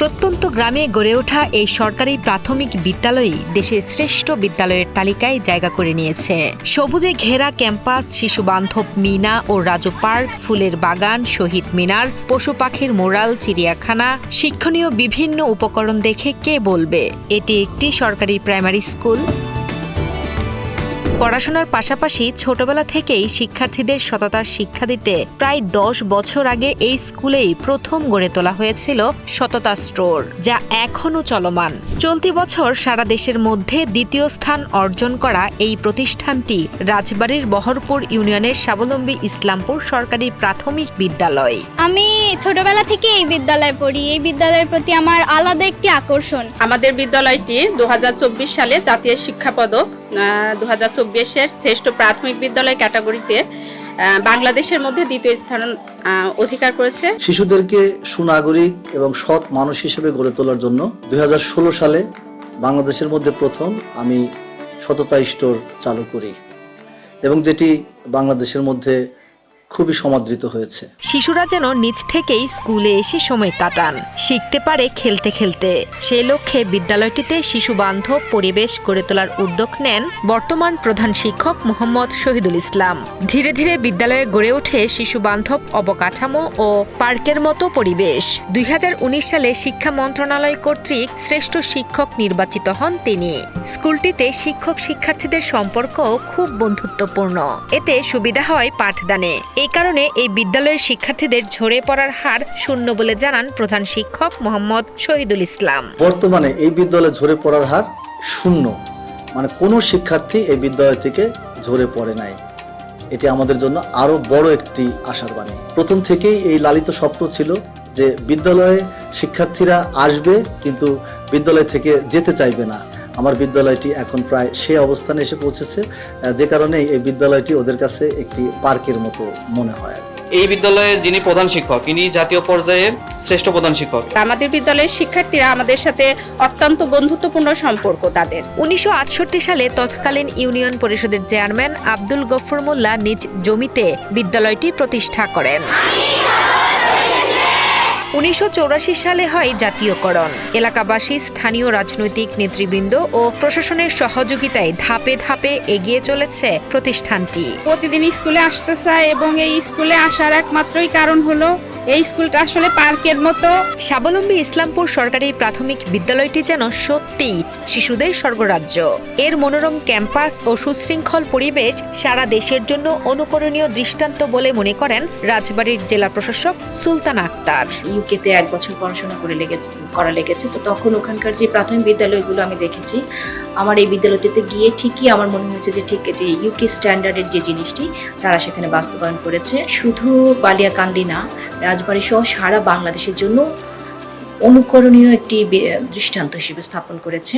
প্রত্যন্ত গ্রামে গড়ে ওঠা এই সরকারি প্রাথমিক বিদ্যালয়ই দেশের শ্রেষ্ঠ বিদ্যালয়ের তালিকায় জায়গা করে নিয়েছে। সবুজে ঘেরা ক্যাম্পাস শিশু বান্ধব মিনা ও রাজু পার্ক, ফুলের বাগান, শহীদ মিনার, পশু পাখির মোরাল চিড়িয়াখানা, শিক্ষণীয় বিভিন্ন উপকরণ দেখে কে বলবে? এটি একটি সরকারি প্রাইমারি স্কুল। পড়াশোনার পাশাপাশি ছোটবেলা থেকেই শিক্ষার্থীদের সততার শিক্ষা দিতে প্রায় দশ বছর আগে এই স্কুলেই প্রথম গড়ে তোলা হয়েছিল সততা স্টোর যা এখনও চলমান। চলতি বছর সারা দেশের মধ্যে দ্বিতীয় স্থান অর্জন করা এই প্রতিষ্ঠানটি রাজবাড়ির বহরপুর ইউনিয়নের স্বাবলম্বী ইসলামপুর সরকারি প্রাথমিক বিদ্যালয়। আমি ছোটবেলা থেকে এই বিদ্যালয়ে পড়ি। এই বিদ্যালয়ের প্রতি আমার আলাদা একটি আকর্ষণ। আমাদের বিদ্যালয়টি দু হাজার চব্বিশ সালে জাতীয় শিক্ষা পদক দু হাজার চব্বিশের শ্রেষ্ঠ প্রাথমিক বিদ্যালয় ক্যাটাগরিতে বাংলাদেশের মধ্যে দ্বিতীয় স্থান অধিকার করেছে। শিশুদেরকে সুনাগরিক এবং সৎ মানুষ হিসেবে গড়ে তোলার জন্য দুই হাজার ষোলো সালে বাংলাদেশের মধ্যে প্রথম আমি সততা স্টোর চালু করি। এবং যেটি বাংলাদেশের মধ্যে খুবই সমাদৃত হয়েছে। শিশুরা যেন নিজ থেকেই স্কুলে এসে সময় কাটান। শিখতে পারে খেলতে খেলতে। সেই লক্ষ্যে বিদ্যালয়টিতে শিশু বান্ধব পরিবেশ গড়ে তোলার উদ্যোগ নেন বর্তমান প্রধান শিক্ষক মোহাম্মদ শহীদুল ইসলাম। ধীরে ধীরে বিদ্যালয়ে গড়ে ওঠে শিশু বান্ধব অবকাঠামো ও পার্কের মতো পরিবেশ। দুই হাজার উনিশ সালে শিক্ষা মন্ত্রণালয় কর্তৃক শ্রেষ্ঠ শিক্ষক নির্বাচিত হন তিনি। স্কুলটিতে শিক্ষক শিক্ষার্থীদের সম্পর্ক খুব বন্ধুত্বপূর্ণ। এতে সুবিধা হয় পাঠদানে। এই কারণে এই বিদ্যালয়ের শিক্ষার্থীদের ঝরে পড়ার হার শূন্য বলে জানান প্রধান শিক্ষক মোহাম্মদ শহীদুল ইসলাম। বর্তমানে এই বিদ্যালয়ে ঝরে পড়ার হার শূন্য। মানে কোনো শিক্ষার্থী এই বিদ্যালয় থেকে ঝরে পড়ে নাই। এটি আমাদের জন্য আরও বড় একটি আশার বাণী। প্রথম থেকেই এই লালিত স্বপ্ন ছিল যে বিদ্যালয়ে শিক্ষার্থীরা আসবে কিন্তু বিদ্যালয় থেকে যেতে চাইবে না। আমার বিদ্যালয়টি এখন প্রায় সে অবস্থানে এসে পৌঁছেছে যে কারণে এই বিদ্যালয়টি ওদের কাছে একটি পার্কের মতো মনে হয়। এই বিদ্যালয়ে যিনি প্রধান শিক্ষক ইনি জাতীয় পর্যায়ে শ্রেষ্ঠ প্রধান শিক্ষক। আমাদের বিদ্যালয়ের শিক্ষার্থীরা আমাদের সাথে অত্যন্ত বন্ধুত্বপূর্ণ সম্পর্ক তাদের। উনিশশো আটষট্টি সালে তৎকালীন ইউনিয়ন পরিষদের চেয়ারম্যান আব্দুল গফর মোল্লা নিজ জমিতে বিদ্যালয়টি প্রতিষ্ঠা করেন। উনিশশো চুরাশি সালে হয় জাতীয়করণ। এলাকাবাসী, স্থানীয় রাজনৈতিক নেতৃবৃন্দ ও প্রশাসনের সহযোগিতায় ধাপে ধাপে এগিয়ে চলেছে প্রতিষ্ঠানটি। প্রতিদিন স্কুলে আসতে চায় এবং এই স্কুলে আসার একমাত্রই কারণ হলো এই স্কুলটা আসলে পার্কের মতো। স্বাবলম্বী ইসলামপুর সরকারি প্রাথমিক বিদ্যালয়টি যেন সত্যিই শিশুদের স্বর্গরাজ্য। এর মনোরম ক্যাম্পাস ও সুশৃঙ্খল পরিবেশ সারা দেশের জন্য অনুকরণীয় দৃষ্টান্ত বলে মনে করেন রাজবাড়ির জেলা প্রশাসক সুলতান আক্তার। ইউকেতে এক বছর পড়াশোনা করে লেগেছে, করা লেগেছে। তো তখন ওখানকার যে প্রাথমিক বিদ্যালয়গুলো আমি দেখেছি, আমার এই বিদ্যালয়টিতে গিয়ে ঠিকই আমার মনে হয়েছে যে ঠিক যে ইউকে স্ট্যান্ডার্ডের যে জিনিসটি, তারা সেখানে বাস্তবায়ন করেছে। শুধু বালিয়াকান্দি না রাজবাড়ি সহ সারা বাংলাদেশের জন্য অনুকরণীয় একটি দৃষ্টান্ত হিসেবে স্থাপন করেছেন।